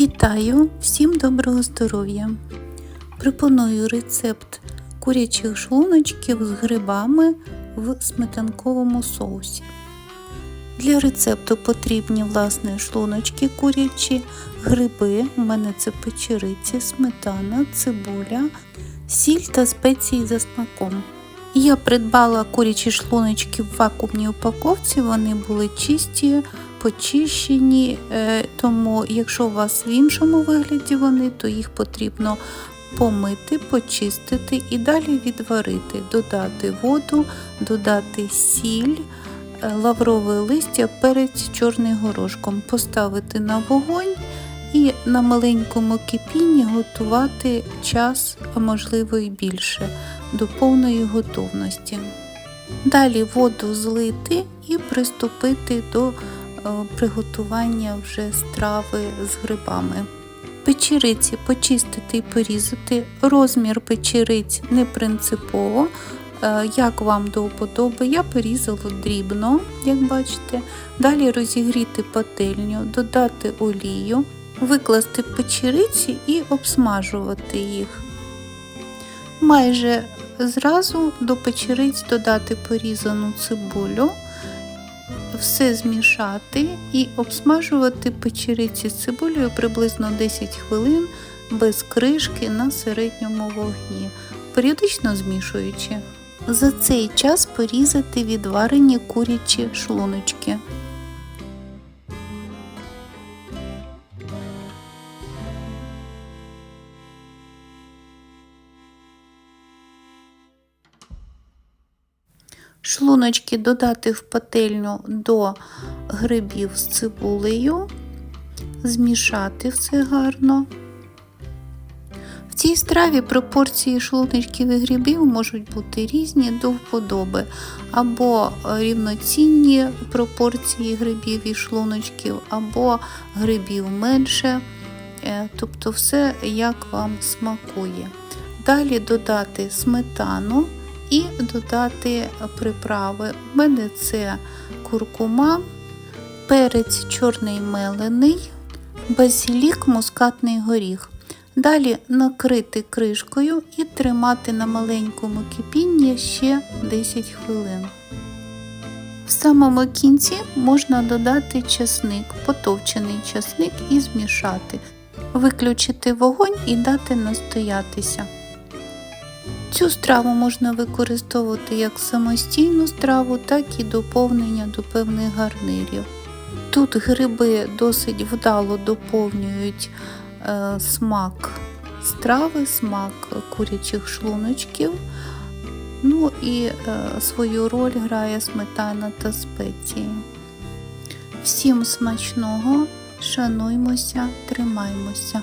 Вітаю! Всім доброго здоров'я! Пропоную рецепт курячих шлуночків з грибами в сметанковому соусі. Для рецепту потрібні власне шлуночки курячі, гриби, у мене це печериці, сметана, цибуля, сіль та спеції за смаком. Я придбала курячі шлуночки в вакуумній упаковці, вони були чисті, почищені, е, тому якщо у вас в іншому вигляді вони, то їх потрібно помити, почистити і далі відварити, додати воду, додати сіль, е, лаврове листя, перець чорний горошком, поставити на вогонь і на маленькому кипінні готувати час, а можливо і більше, до повної готовності. Далі воду злити і приступити до приготування вже страви з грибами. Печериці почистити і порізати. Розмір печериць не принципово, е, як вам до вподоби. Я порізала дрібно, як бачите. Далі розігріти пательню, додати олію, викласти печериці і обсмажувати їх. Майже зразу до печериць додати порізану цибулю, все змішати і обсмажувати печериці цибулею приблизно 10 хвилин без кришки на середньому вогні, періодично змішуючи. За цей час порізати відварені курячі шлуночки. Шлуночки додати в пательню до грибів з цибулею, змішати все гарно. В цій страві пропорції шлуночків і грибів можуть бути різні до вподоби, або рівноцінні пропорції грибів і шлуночків, або грибів менше, Е, тобто все як вам смакує. Далі додати сметану і додати приправи. У мене це куркума, перець чорний мелений, базилік, мускатний горіх. Далі накрити кришкою і тримати на маленькому кипінні ще 10 хвилин. В самому кінці можна додати часник, потовчений часник і змішати, виключити вогонь і дати настоятися. Цю страву можна використовувати як самостійну страву, так і доповнення до певних гарнирів. Тут гриби досить вдало доповнюють е, смак страви, смак курячих шлуночків. Ну і е, свою роль грає сметана та спеції. Всім смачного, шануймося, тримаймося!